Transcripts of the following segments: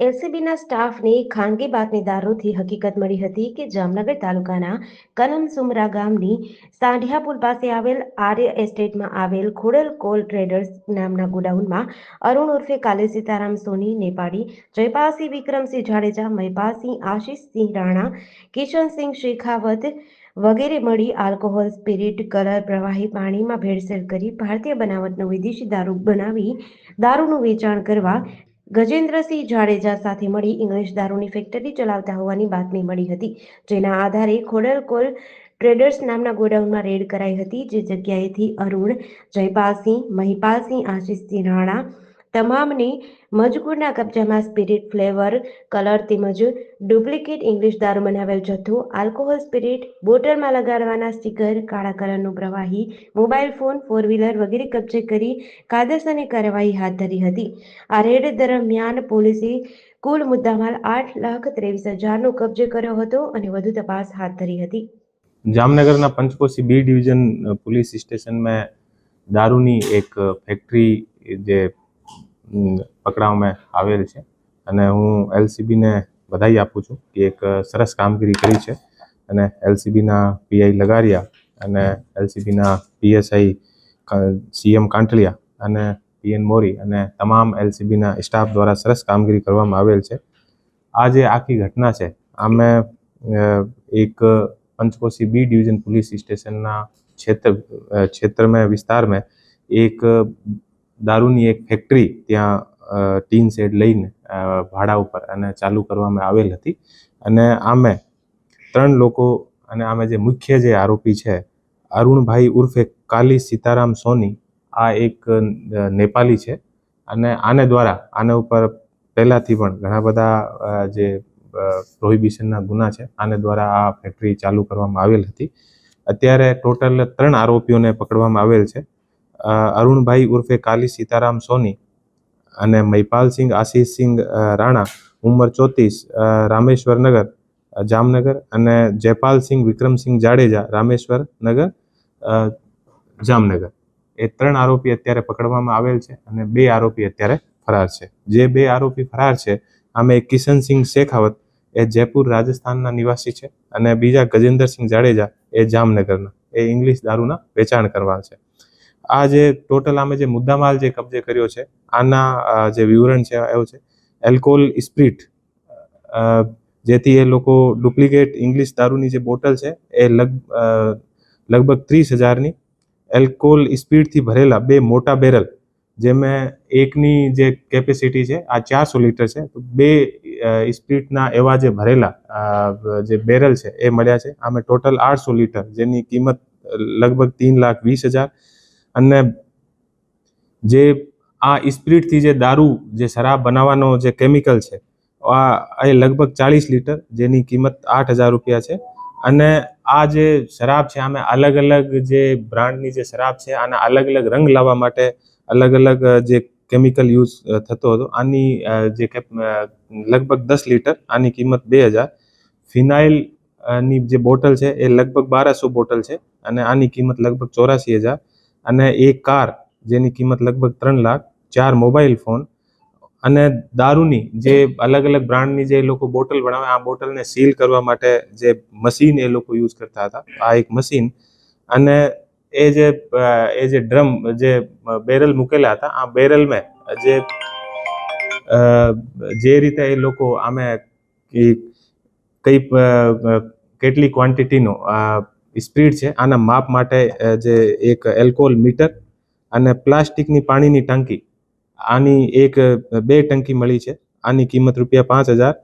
એલસીબીના સ્ટાફને ખાનગી બાતમીદારોથી હકીકત મળી હતી કે જામનગર તાલુકાના કનમસુમરા ગામની સાંઢિયા પુલ પાસે આવેલ આર્ય એસ્ટેટમાં આવેલ ખોડલ કોલ ટ્રેડર્સ નામના ગોડાઉનમાં અરુણ ઉર્ફે કાલે સીતારામ સોની, નેપાળી, જયપાલસિંહ વિક્રમસિંહ જાડેજા મહિપાલસિંહ આશીષસિંહ રાણા, કિશનસિંહ શેખાવત વગેરે મળી આલ્કોહોલ સ્પિરિટ, કલર, પ્રવાહી પાણીમાં ભેળસેળ કરી ભારતીય બનાવટનો વિદેશી દારૂ બનાવી દારૂનું વેચાણ કરવા ગજેન્દ્રસિંહ જાડેજા સાથે મળી ઇંગ્લિશ દારૂની ફેક્ટરી ચલાવતા હોવાની બાતમી મળી હતી, જેના આધારે ખોડલ કોલ ટ્રેડર્સ નામના ગોડાઉનમાં રેડ કરાઈ હતી, જે જગ્યાએથી અરુણ, જયપાલસિંહ, મહિપાલસિંહ, આશિષસિંહ રાણા તમામની મજકૂરના કબજામાં સ્પિરિટ ફ્લેવર, કલર તેમજ ડુપ્લિકેટ ઇંગ્લિશ દારૂ બનાવેલ જથ્થો, આલ્કોહોલ સ્પિરિટ, બોટલમાં લગાડવાના સ્ટીકર કાળા કલરનું પ્રવાહી, મોબાઈલ ફોન ફોર વ્હીલર વગેરે કબજે કરી કાયદેસરની કાર્યવાહી હાથ ધરી હતી. આ રેડ દરમિયાન પોલીસે કુલ મુદ્દામાલ આઠ લાખ ત્રેવીસ હજારનો કબજે કર્યો હતો અને વધુ તપાસ હાથ ધરી હતી. જામનગરના પંચકોશી બી ડિવિઝન પોલીસ સ્ટેશનમાં દારૂની એક ફેક્ટરી જે પકડાવવામાં આવેલ છે. અને હું એલસીબીને બધાઈ આપું છું કે એક સરસ કામગીરી કરી છે. અને એલસીબીના પીઆઈ લગારિયા અને એલસીબીના પીએસઆઈ સીએમ કાંટલિયા અને પીએન મોરી અને તમામ એલસીબીના સ્ટાફ દ્વારા સરસ કામગીરી કરવામાં આવેલ છે. આ જે આખી ઘટના છે, આમે એક પંચકોશી બી ડિવિઝન પોલીસ સ્ટેશનના ક્ષેત્ર ક્ષેત્ર મેં વિસ્તારમાં એક દારૂની એક ફેક્ટરી ત્યાં ટીન શેડ લઈને ભાડા ઉપર અને ચાલુ કરવામાં આવેલ હતી. અને આમે ત્રણ લોકો અને આમે જે મુખ્ય જે આરોપી છે, અરુણભાઈ ઉર્ફે કાલી સીતારામ સોની, આ એક નેપાલી છે. અને આને દ્વારા, આના ઉપર પહેલાંથી પણ ઘણા બધા જે પ્રોહિબિશનના ગુના છે, આને દ્વારા આ ફેક્ટરી ચાલુ કરવામાં આવેલ હતી. અત્યારે ટોટલ ત્રણ આરોપીઓને પકડવામાં આવેલ છે. અરુણભાઈ ઉર્ફે કાલી સીતારામ સોની અને મહિપાલસિંહ આશીષસિંહ રાણા, ઉંમર ચોત્રીસ રામેશ્વરનગર જામનગર અને જયપાલસિંહ વિક્રમસિંહ જાડેજા, રામેશ્વર નગર જામનગર. એ ત્રણ આરોપી અત્યારે પકડવામાં આવેલ છે અને બે આરોપી અત્યારે ફરાર છે. જે બે આરોપી ફરાર છે, આમે એક કિશનસિંહ શેખાવત એ જયપુર રાજસ્થાનના નિવાસી છે અને બીજા ગજેન્દ્રસિંહ જાડેજા એ જામનગરના. એ ઇંગ્લિશ દારૂના વેચાણ કરવા છે. આ જે ટોટલ આમે જે મુદ્દામાલ જે કબજે કર્યો છે, આના જે વિવરણ છે, એવું છે. એલ્કોહોલ સ્પ્રિટ જેથી એ લોકો ડુપ્લિકેટ ઇંગ્લિશ દારૂની જે બોટલ છે, એ લગ લગભગ ત્રીસ હજારની એલ્કોહોલ સ્પીડથી ભરેલા બે મોટા બેરલ જેમાં એકની જે કેપેસિટી છે, આ ચારસો લીટર છે, તો બે સ્પીડના એવા જે ભરેલા જે બેરલ છે, એ મળ્યા છે. આમાં ટોટલ આઠસો લીટર, જેની કિંમત લગભગ તીન લાખ વીસ હજાર અને જે આ ઇસ્પિરિટથી જે દારૂ, જે શરાબ બનાવવાનો જે કેમિકલ છે, આ એ લગભગ ચાલીસ લીટર, જેની કિંમત આઠ હજાર રૂપિયા છે. અને આ જે શરાબ છે, આમે અલગ અલગ જે બ્રાન્ડની જે શરાબ છે, આના અલગ અલગ રંગ લાવવા માટે અલગ અલગ જે કેમિકલ યુઝ થતો હતો. આની જે લગભગ દસ લીટર, આની કિંમત બે હજાર. ફિનાઇલની જે બોટલ છે, એ લગભગ બારસો બોટલ છે, અને આની કિંમત લગભગ ચોરાસી હજાર. અને એક કાર જેની કિંમત લગભગ ત્રણ લાખ, ચાર મોબાઈલ ફોન અને દારૂની જે અલગ અલગ બ્રાન્ડની જે લોકો બોટલ બનાવે, આ બોટલને સીલ કરવા માટે જે મશીન એ લોકો યુઝ કરતા હતા. આ એક મશીન અને એ જે એ જે ડ્રમ, જે બેરલ મૂકેલા હતા, આ બેરલમાં જે જે રીતે એ લોકો આમે કઈ કેટલી ક્વોન્ટિટીનો સ્પીડ છે. આના માપ માટે જે એક એલ્કોહોલ મીટર અને પ્લાસ્ટિકની પાણીની ટાંકી, આની એક બે ટંકી મળી છે. આની કિંમત રૂપિયા પાંચ હજાર.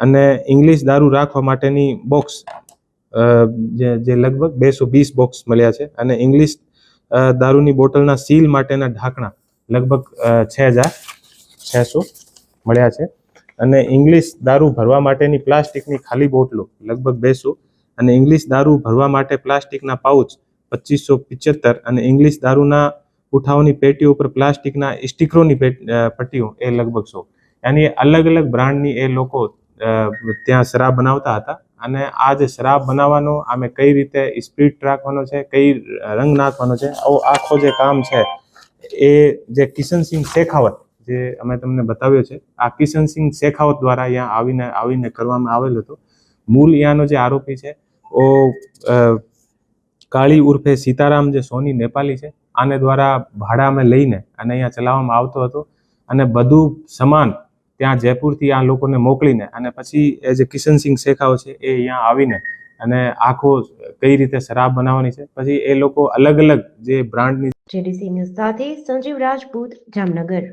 અને ઇંગ્લિશ દારૂ રાખવા માટેની બોક્સ જે લગભગ બેસો વીસ બોક્સ મળ્યા છે. અને ઇંગ્લિશ દારૂની બોટલના સીલ માટેના ઢાંકણા લગભગ છ હજાર છસો મળ્યા છે. અને ઇંગ્લિશ દારૂ ભરવા માટેની પ્લાસ્ટિકની ખાલી બોટલો લગભગ બેસો અને ઇંગ્લિશ દારૂ ભરવા માટે પ્લાસ્ટિકના પાઉચ પચીસો પિચોતેર અને ઇંગ્લિશ દારૂના ઉઠાવની પેટીઓ ઉપર પ્લાસ્ટિકના સ્ટીકરોની પેટ- પટ્ટીઓ, એ લગભગ સો. એની અલગ અલગ બ્રાન્ડની એ લોકો ત્યાં શરાબ બનાવતા હતા. અને આ જે શરાબ બનાવવાનો, આમે કઈ રીતે સ્પીડ રાખવાનો છે, કઈ રંગ નાખવાનો છે, આવો આખો જે કામ છે, એ જે કિશનસિંહ શેખાવત, જે અમે તમને બતાવ્યો છે, આ કિશનસિંહ શેખાવત દ્વારા અહીંયા આવીને આવીને કરવામાં આવેલ હતો. મૂળ અહીંયાનો જે આરોપી છે ઓ કાળી ઉર્ફે સીતારામ જે સોની નેપાલી છે, આને દ્વારા ભાડામાં લઈને અને અહીંયા ચલાવવામાં આવતો હતો અને બધું સમાન ત્યાં જયપુરથી આ લોકોને મોકલીને અને પછી એ જે કિશનસિંહ શેખાવ છે એ અહીંયા આવીને અને આખો કઈ રીતે શરાબ બનાવવાની છે, પછી એ લોકો અલગ અલગ જે બ્રાન્ડની સાથે સંજીવ રાજપૂત જામનગર.